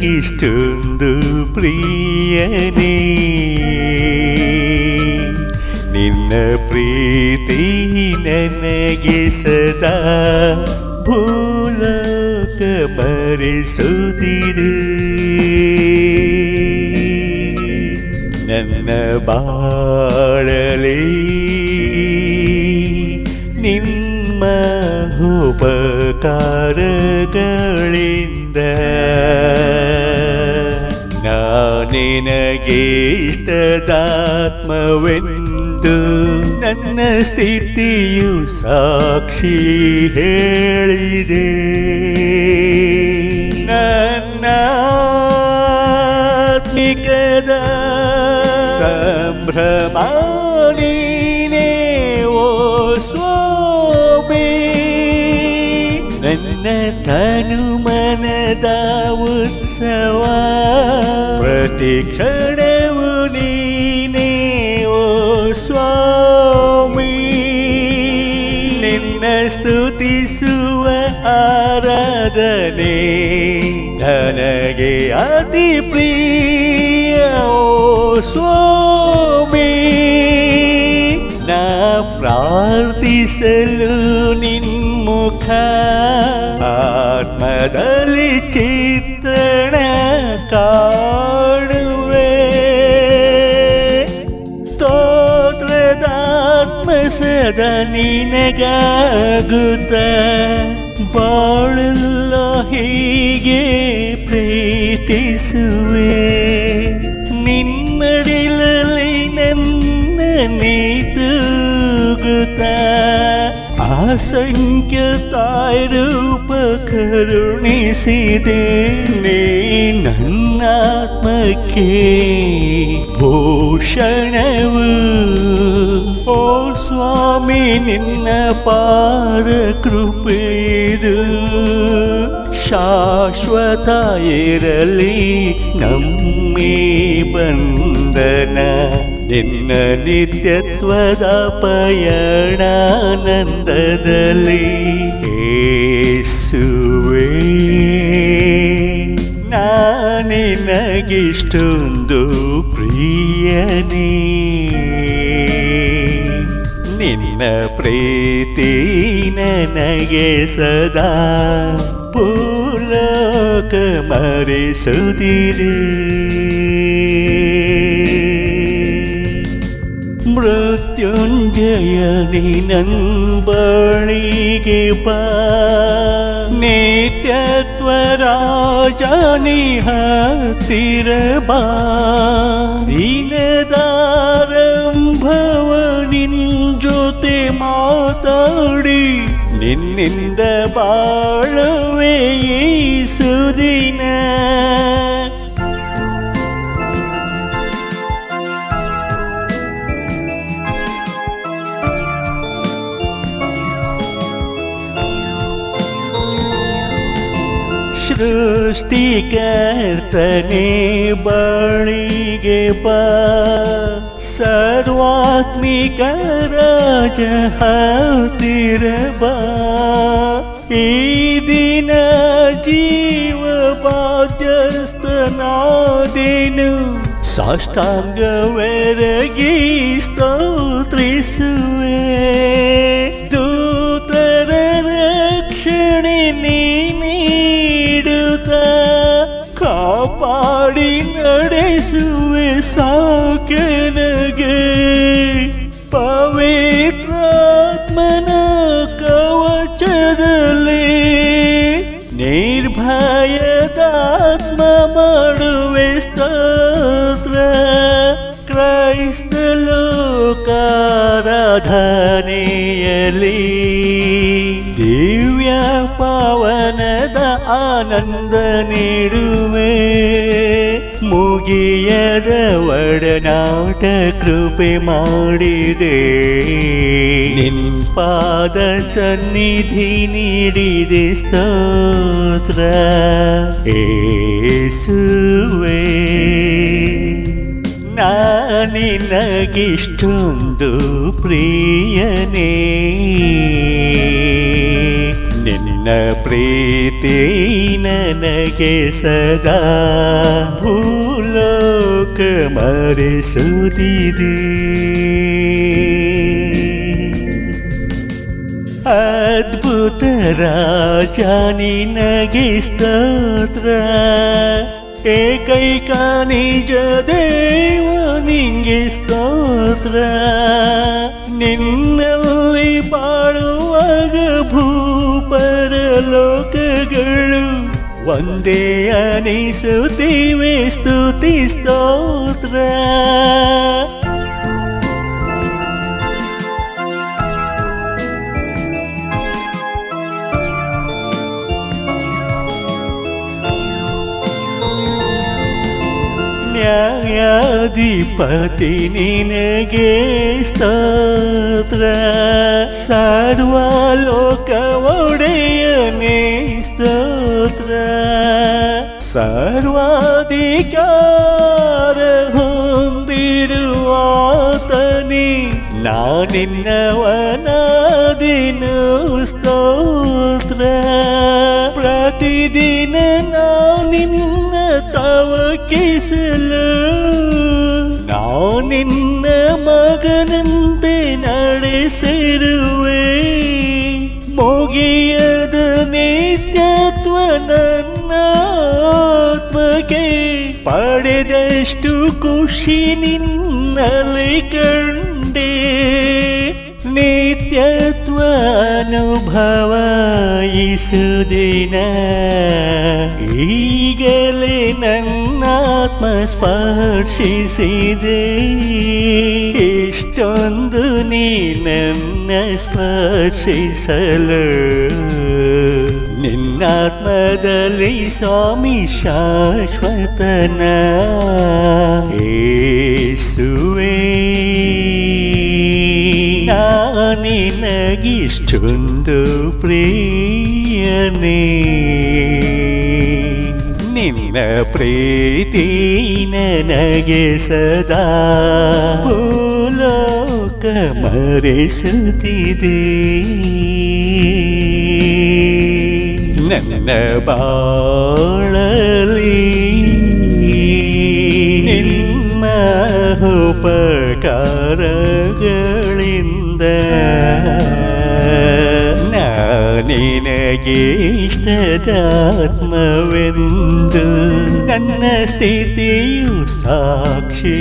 ನಿನಗಿಷ್ಟೊಂದು ಪ್ರಿಯನೇ. ನಿನ್ನ ಪ್ರೀತಿ ನನಗೆ ಸದಾ ಭೂಲೋಕ ಮರೆಸುತ್ತಿರು ನನ್ನ ಬಾಳಲಿ ನಿಮ್ಮ ಉಪಕಾರಗಳಿಂದ ನಾನಿನಗೆ ಇಷ್ಟದಾತ್ಮವೆಂದು ನನ್ನ ಸ್ಥಿತಿಯು ಸಾಕ್ಷಿ ಹೇಳಿದೆ ನನ್ನ ಆತ್ಮಿಕದ ಸಂಭ್ರಮ ನೀನೇ ಓ ಸ್ವಾಮಿ ನನ್ನ ತನು ಮನದ ಉತ್ಸವ ಪ್ರತಿ ಕ್ಷಣವು ನೀನೇ, ಓ ಸ್ವಾಮಿ. ನಿನ್ನ ಸ್ತುತಿಸುವ ಆರಾಧನೆ ನನಗೆ ಅತಿ ಪ್ರಿಯ, ಓ ಸ್ವಾಮಿ. ನಾ ಪ್ರಾರ್ಥಿಸಲು ನಿನ್ಮುಖ, ಆತ್ಮದಲ್ಲಿ ಚಿತ್ರಣ ಕಾಣುವೆ ಸದ ನಿನಗಾಗುತ್ತ ಬಾಳಲ್ಲ ಹೀಗೆ ಪ್ರೀತಿಸುವೆ ನಿನ್ನಡಿಲಲ್ಲಿ ನನ್ನ ನೀತೂಗುತ್ತ ಅಸಂಖ್ಯ ರೂಪ ಕರುಣಿಸಿದೆ ನೀ ನನ್ನಾತ್ಮಕ್ಕೆ ಭೂಷಣವು ಓ ಸ್ವಾಮಿ ನಿನ್ನ ಪಾದ ಕೃಪೆದು ಶಾಶ್ವತ ಇರಲಿ ನಮ್ಮಿ ಬಂಧನ. ನಿನ್ನ ನಿತ್ಯತ್ವದ ಪಯಣಾನಂದದಲ್ಲಿ ಏಸುವೆ. ನಾನಿನಗಿಷ್ಟೊಂದು ಪ್ರಿಯನೇ. ನಿನ್ನ ಪ್ರೀತಿ ನನಗೆ ಸದಾ ಪೂಲಕ ಮರೆಸುದಿರಿ ಮೃತ್ಯುಂಜಯ ನಿನಂಬಳಿಗೆ ಬಾ. ನಿತ್ಯತ್ವ ರಾಜನಿ ಹತ್ತಿರ ಬಾ. ದಿನದಾರಂಭವ ಜೊತೆ ಮಾತಾಡಿ ನಿನ್ನಿಂದ ಬಾಳುವೆ ಈ ಸುದಿನ ಸೃಷ್ಟಿಕರ್ತನೆ ಬಳಿಗೆ ಬಾ ಸರ್ವಾತ್ಮಿಕ ರಾಜ ಹತ್ತಿರ ಬಾ ಈ ದಿನ ಜೀವ ಬಾಧ್ಯಸ್ಥನಾದೇನು ಸಾಷ್ಟಾಂಗವೆರಗಿ ಸ್ತೋತ್ರಿಸುವೆ ಲೋಕಾರಾಧನೆಯಲ್ಲಿ ದಿವ್ಯ ಪಾವನದ ಆನಂದ ನೀಡುವೆ. ಮುಗಿಯದ ಒಡನಾಟ ಕೃಪೆ ಮಾಡಿದೆ. ನಿನ್ ಪಾದ ಸನ್ನಿಧಿ ನೀಡಿದೆ ಸ್ತೋತ್ರ. ಏಸುವೆ. ನಾನಿನಗಿಷ್ಟೊಂದು ಪ್ರಿಯನೇ ನಿನ್ನ ಪ್ರೀತಿಯ ಪ್ರೀತಿ ನನಗೆ ಸದಾ ಭೂಲೋಕ ಮರೆಸುತ್ತಿದೆ ಅದ್ಭುತ ರಾಜ ನಿನಗೆ ಸ್ತೋತ್ರ ಏಕೈಕ ನಿಜ ದೇವ ನಿಂಗೆ ಸ್ತೋತ್ರ. ನಿನ್ನಲ್ಲಿ ಬಾಳುವಾಗ ಭೂಪರ ಲೋಕಗಳು ಒಂದೇ ಅನಿಸುತ್ತಿವೆ ಸ್ತುತಿ ಸ್ತೋತ್ರ. ನಿನಗೆ ಸ್ತೋತ್ರ. ಸರ್ವಲೋಕ ಒಡೆಯನೇ ಸ್ತೋತ್ರ. ಸರ್ವಾಧಿಕಾರ ಹೊಂದಿರುವಾತನಿ ನಾನಿನ್ನವನಾದಿನು ನಾನಿನ್ನ ಮಗನಂತೆ ನಡೆಸಿರುವೆ. ಮೋಗಿಯದ ನಿತ್ಯತ್ವ ನನ್ನ ಆತ್ಮಕ್ಕೆ. ಪಡೆದಷ್ಟು ಖುಷಿ ನಿನ್ನಲ್ಲಿ ಕಂಡೆ. ನಿತ್ಯತ್ವ ಅನುಭವ ಇಸುದಿನ ಈಗಲೇ ನನ್ನಾತ್ಮ ಸ್ಪರ್ಶಿಸಿದೆ ಇಷ್ಟೊಂದು ನೀ ನನ್ನ ಸ್ಪರ್ಶಿಸಲು ನಿನ್ನಾತ್ಮದಲ್ಲಿ ಸ್ವಾಮಿ ಶಾಶ್ವತನ ಏಸುವೆ ನಿನಗಿಷ್ಟೊಂದು ಪ್ರಿಯನೇ ನಿನ್ನ ಪ್ರೀತಿ ನನಗೆ ಸದಾ ಭೂಲೋಕ ಮರೆಸುತ್ತಿದೆ ನನ್ನ ಬಾಳಲಿ ನಿಮ್ಮ ಉಪಕಾರಗಳಿಂದ ജ്യേഷ്ഠരാത്മവെന്തു കന്ന സ്ഥിതിയു സാക്ഷി